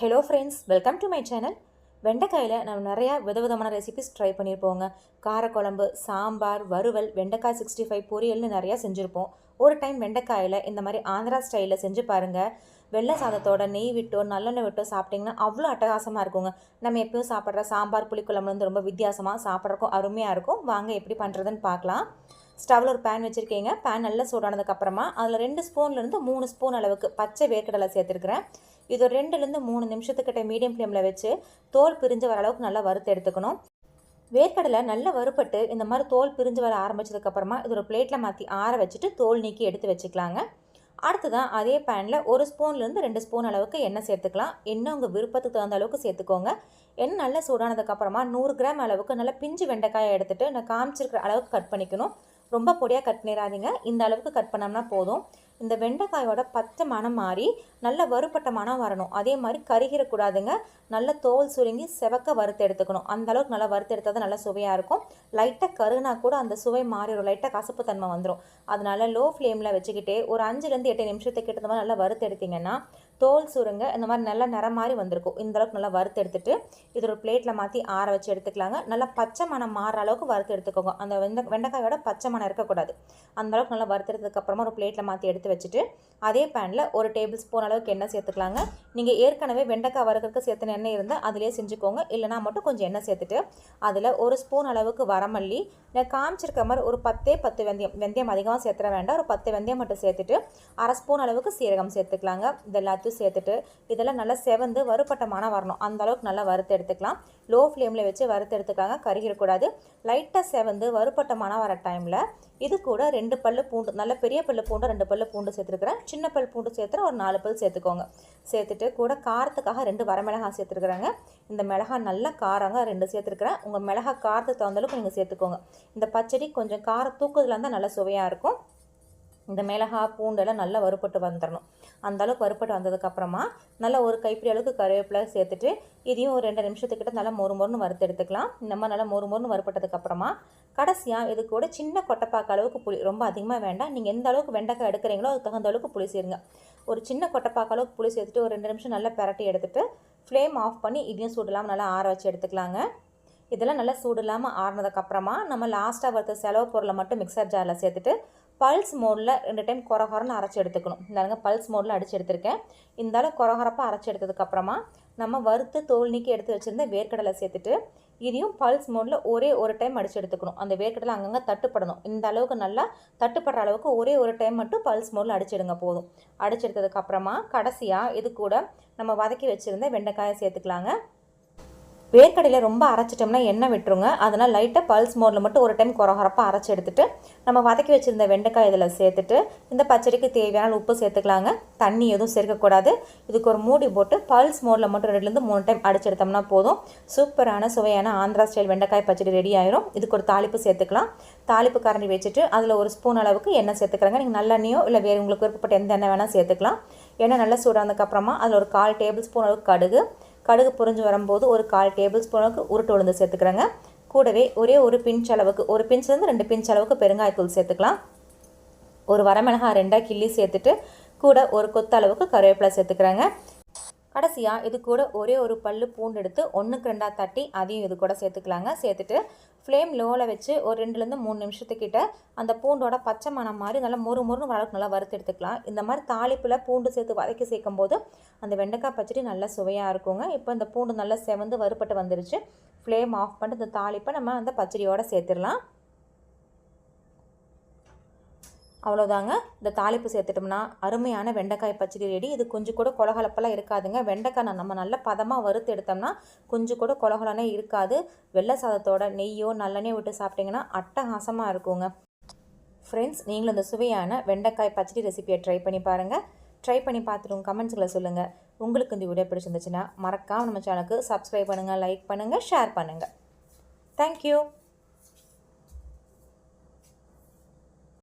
Hello friends welcome to my channel வெண்டைக்காயில் நம்ம நிறையா விதவிதமான ரெசிபிஸ் ட்ரை பண்ணியிருப்போங்க காரக்குழம்பு சாம்பார் வறுவல் வெண்டைக்காய் சிக்ஸ்டி ஃபைவ் பொரியல்னு நிறையா செஞ்சுருப்போம். ஒரு டைம் வெண்டைக்காயில் இந்த மாதிரி ஆந்திரா ஸ்டைலில் செஞ்சு பாருங்கள் வெள்ளை சாதத்தோட நெய் விட்டோ நல்லெண்ணெய் விட்டோ சாப்பிட்டிங்கன்னா அவ்வளோ அட்டகாசமாக இருக்குங்க. நம்ம எப்பயும் சாப்பிட்ற சாம்பார் புளிக்குழம்பு வந்து ரொம்ப வித்தியாசமாக சாப்பிட்றக்கும் அருமையாக இருக்கும். வாங்க எப்படி பண்ணுறதுன்னு பார்க்கலாம். ஸ்டவ்வில் ஒரு பேன் வச்சுருக்கீங்க. பேன் நல்லா சூடானதுக்கப்புறமா அதில் ரெண்டு ஸ்பூன்லேருந்து மூணு ஸ்பூன் அளவுக்கு பச்சை வேர்க்கடலை சேர்த்துருக்குறேன். இது ஒரு ரெண்டுலேருந்து மூணு நிமிஷத்துக்கிட்ட மீடியம் ஃப்ளேமில் வச்சு தோல் பிரிஞ்சு வர அளவுக்கு நல்லா வறுத்து எடுத்துக்கணும். வேர்க்கடலை நல்லா வறுப்பட்டு இந்த மாதிரி தோல் பிரிஞ்சு வர ஆரம்பிச்சதுக்கப்புறமா இது ஒரு பிளேட்டில் மாற்றி ஆற வச்சுட்டு தோல் நீக்கி எடுத்து வச்சுக்கலாங்க. அடுத்ததான் அதே பேனில் ஒரு ஸ்பூன்லேருந்து ரெண்டு ஸ்பூன் அளவுக்கு எண்ணெய் சேர்த்துக்கலாம். எண்ணெய் உங்கள் விருப்பத்துக்கு தகுந்த அளவுக்கு சேர்த்துக்கோங்க. எண்ணெய் நல்லா சூடானதுக்கப்புறமா நூறு கிராம் அளவுக்கு நல்லா பிஞ்சு வெண்டைக்காயை எடுத்துகிட்டு நான் காமிச்சிருக்கிற அளவுக்கு கட் பண்ணிக்கணும். ரொம்ப பொடியாக கட் பண்ணிடாதீங்க இந்த அளவுக்கு கட் பண்ணோம்னா போதும். இந்த வெண்டைக்காயோட பச்சை மனம் மாறி நல்ல வறுப்பட்ட மனம் வரணும். அதே மாதிரி கருகிடக்கூடாதுங்க நல்ல தோல் சுருங்கி செவக்க வறுத்து எடுத்துக்கணும். அந்த அளவுக்கு நல்லா வறுத்து எடுத்தால் தான் நல்லா சுவையாக இருக்கும். லைட்டாக கருகினா கூட அந்த சுவை மாறிடும். லைட்டாக கசப்பு தன்மை வந்துடும் அதனால லோ ஃப்ளேமில் வச்சுக்கிட்டே ஒரு அஞ்சுலேருந்து எட்டு நிமிஷத்துக்கு கிட்ட மாதிரி நல்லா வறுத்து எடுத்தீங்கன்னா தோல் சுருங்க இந்த மாதிரி நல்லா நிறம் மாதிரி வந்திருக்கும். இந்த அளவுக்கு நல்லா வறுத்து எடுத்துட்டு இது ஒரு பிளேட்டில் மாற்றி ஆற வச்சு எடுத்துக்கலாங்க. நல்லா பச்சை மணம் மாறுற அளவுக்கு வறுத்து எடுத்துக்கோங்க. அந்த வெண்டை வெண்டைக்காயோட பச்சை மணம் இருக்கக்கூடாது. அந்த அளவுக்கு நல்லா வறுத்தெடுத்ததுக்கப்புறமா ஒரு பிளேட்டில் மாற்றி எடுத்து வச்சுட்டு அதே பேனில் ஒரு டேபிள் ஸ்பூன் அளவுக்கு எண்ணெய் சேர்த்துக்கலாங்க. நீங்கள் ஏற்கனவே வெண்டைக்காய் வறுக்கிறதுக்கு சேர்த்துன எண்ணெய் இருந்தால் அதிலே செஞ்சுக்கோங்க. இல்லைனா மட்டும் கொஞ்சம் எண்ணெய் சேர்த்துட்டு அதில் ஒரு ஸ்பூன் அளவுக்கு வரமல்லி நான் காமிச்சிருக்க மாதிரி ஒரு பத்தே பத்து வெந்தயம் வெந்தயம் அதிகமாக சேர்த்துற வேண்டாம். ஒரு பத்து வெந்தயம் மட்டும் சேர்த்துட்டு அரை ஸ்பூன் அளவுக்கு சீரகம் சேர்த்துக்கலாங்க. இது எல்லாத்தையும் சேர்த்துட்டு இதெல்லாம் நல்லா செவந்து வறுப்பட்ட மனம் வரணும். அந்த அளவுக்கு நல்லா வறுத்து எடுத்துக்கலாம். லோ ஃப்ளேமில் வச்சு வறுத்து எடுத்துக்கலாங்க. கருகிடக்கூடாது. லைட்டாக செவந்து வறுப்பட்ட மனம் வர டைமில் இது கூட ரெண்டு பல்லு பூண்டு நல்ல பெரிய பல்லு பூண்டு ரெண்டு பல்லு பூண்டு பூண்டு சேர்த்துருக்குறேன். சின்ன பல் பூண்டு சேர்த்துற ஒரு நாலு பல் சேர்த்துக்கோங்க. சேர்த்துட்டு கூட காரத்துக்காக ரெண்டு வரமிளகாய் சேர்த்துருக்குறாங்க. இந்த மிளகாய் நல்லா காரங்க ரெண்டு சேர்த்துருக்குறேன். உங்கள் மிளகாய் காரத்துக்கு தகுந்த அளவுக்கு நீங்கள் சேர்த்துக்கோங்க. இந்த பச்சடி கொஞ்சம் கார தூக்குதல் இருந்தால் நல்லா சுவையாக இருக்கும். இந்த மிளகாய் பூண்டெல்லாம் நல்லா வறுப்பட்டு வந்துடணும் அந்த அளவுக்கு வறுப்பட்டு வந்ததுக்கப்புறமா நல்லா ஒரு கைப்பிடி அளவுக்கு கருவேப்பிலை சேர்த்துட்டு இதையும் ஒரு ரெண்டு நிமிஷத்துக்கிட்ட நல்லா மொறு மொறுன்னு வறுத்து எடுத்துக்கலாம். இந்த மாதிரி நல்லா மொறு மொறுன்னு வறுப்பட்டதுக்கப்புறமா கடைசியாக இது கூட சின்ன கொட்டைப்பாக்க அளவுக்கு புளி ரொம்ப அதிகமாக வேண்டாம். நீங்கள் எந்த அளவுக்கு வெண்டைக்காய் எடுக்கிறீங்களோ அதுக்கு தகுந்த அளவுக்கு புளி சேருங்க. ஒரு சின்ன கொட்டைப்பாக்க அளவுக்கு புளி சேர்த்துட்டு ஒரு ரெண்டு நிமிஷம் நல்லா பிரட்டி எடுத்துகிட்டு ஃப்ளேம் ஆஃப் பண்ணி இதையும் சூடலாம் நல்லா ஆற வச்சு எடுத்துக்கலாங்க. இதெல்லாம் நல்லா சூடு இல்லாமல் ஆறுனதுக்கப்புறமா நம்ம லாஸ்ட்டாக வறுத்த செலவு பொருளை மட்டும் மிக்சர் ஜாரில் சேர்த்துட்டு பல்ஸ் மோடில் ரெண்டு டைம் குறகுறன்னு அரைச்சி எடுத்துக்கணும். இந்தாங்க பல்ஸ் மோடில் அடித்து எடுத்திருக்கேன். இருந்தாலும் குறகுறப்பாக அரைச்சி எடுத்ததுக்கப்புறமா நம்ம வறுத்து தோல் நீக்கி எடுத்து வச்சுருந்த வேர்க்கடலை சேர்த்துட்டு இதையும் பல்ஸ் மோடில் ஒரே ஒரு டைம் அடித்து எடுத்துக்கணும். அந்த வேர்க்கடலை அங்கங்கே தட்டுப்படணும். இந்த அளவுக்கு நல்லா தட்டுப்படுற அளவுக்கு ஒரே ஒரு டைம் மட்டும் பல்ஸ் மோடில் அடிச்சிடுங்க போதும். அடிச்சு எடுத்ததுக்கப்புறமா கடைசியாக இது கூட நம்ம வதக்கி வச்சுருந்த வெண்டைக்காயை சேர்த்துக்கலாங்க. வேர்க்கடையில் ரொம்ப அரைச்சிட்டோம்னா எண்ணெய் விட்டுருங்க. அதனால் லைட்டாக பல்ஸ் மோடில் மட்டும் ஒரு டைம் குறகுறப்பாக அரைச்சி எடுத்துகிட்டு நம்ம வதக்கி வச்சுருந்த வெண்டைக்காய் இதில் சேர்த்துட்டு இந்த பச்சடிக்கு தேவையான உப்பு சேர்த்துக்கலாங்க. தண்ணி எதுவும் சேர்க்கக்கூடாது. இதுக்கு ஒரு மூடி போட்டு பல்ஸ் மோடில் மட்டும் ரெண்டுலேருந்து மூணு டைம் அடிச்சு எடுத்தோம்னா போதும். சூப்பரான சுவையான ஆந்திரா ஸ்டைல் வெண்டைக்காய் பச்சடி ரெடி ஆயிரும். இதுக்கு ஒரு தாளிப்பு சேர்த்துக்கலாம். தாளிப்பு கரண்டி வச்சுட்டு அதில் ஒரு ஸ்பூன் அளவுக்கு எண்ணெய் சேர்த்துக்கிறாங்க. நீங்கள் நல்லெண்ணெயோ இல்லை வேறு உங்களுக்கு விருப்பப்பட்ட எந்த எண்ணெய் வேணால் சேர்த்துக்கலாம். எண்ணெய் நல்லா சூடானதுக்கப்புறமா அதில் ஒரு கால் டேபிள் ஸ்பூன் அளவுக்கு கடுகு கடுகு புரிஞ்சு வரும்போது ஒரு கால் டேபிள் ஸ்பூனுக்கு உருட்டு உளுந்து சேர்த்துக்கிறேங்க. கூடவே ஒரே ஒரு பிஞ்ச் அளவுக்கு ஒரு பிஞ்ச்லேருந்து ரெண்டு பிஞ்ச் அளவுக்கு பெருங்காயத்தூள் சேர்த்துக்கலாம். ஒரு வரமிளகாய் ரெண்டாக கிள்ளி சேர்த்துட்டு கூட ஒரு கொத்த அளவுக்கு கருவேப்பிலை சேர்த்துக்கிறேங்க. கடைசியாக இது கூட ஒரே ஒரு பல்லு பூண்டு எடுத்து ஒன்றுக்கு ரெண்டாக தட்டி அதையும் இது கூட சேர்த்துக்கலாங்க. சேர்த்துட்டு ஃப்ளேம் லோவில் வச்சு ஒரு ரெண்டுலேருந்து மூணு நிமிஷத்துக்கிட்ட அந்த பூண்டோட பச்சை மணம் மாதிரி நல்லா மொறு மொறுன்னு வளர்க்கு நல்லா வறுத்து எடுத்துக்கலாம். இந்த மாதிரி தாளிப்பில் பூண்டு சேர்த்து வதக்கி சேர்க்கும் போது அந்த வெண்டைக்காய் பச்சடி நல்லா சுவையாக இருக்குங்க. இப்போ இந்த பூண்டு நல்லா செவந்து வறுப்பட்டு வந்துருச்சு. ஃப்ளேம் ஆஃப் பண்ணிட்டு இந்த தாளிப்பை நம்ம அந்த பச்சடியோடு சேர்த்துடலாம். அவ்வளோதாங்க இந்த தாளிப்பு சேர்த்துட்டோம்னா அருமையான வெண்டைக்காய் பச்சடி ரெடி இது கொஞ்சம் கூட கொலகலப்பெல்லாம் இருக்காதுங்க. வெண்டைக்காய் நம்ம நல்ல பதமாக வறுத்து எடுத்தோம்னா கொஞ்சம் கூட கொலகலனே இருக்காது. வெள்ளை சாதத்தோட நெய்யோ நல்லெண்ணெய் விட்டு சாப்பிட்டிங்கன்னா அட்டகாசமாக இருக்குங்க. ஃப்ரெண்ட்ஸ் நீங்களும் இந்த சுவையான வெண்டைக்காய் பச்சடி ரெசிபியை ட்ரை பண்ணி பாருங்கள் ட்ரை பண்ணி பார்த்துட்டு கமெண்ட்ஸில் சொல்லுங்கள் உங்களுக்கு இந்த வீடியோ பிடிச்சிருந்துச்சுன்னா மறக்காமல் நம்ம சேனலுக்கு சப்ஸ்கிரைப் பண்ணுங்கள் லைக் பண்ணுங்கள் ஷேர் பண்ணுங்கள் தேங்க்யூ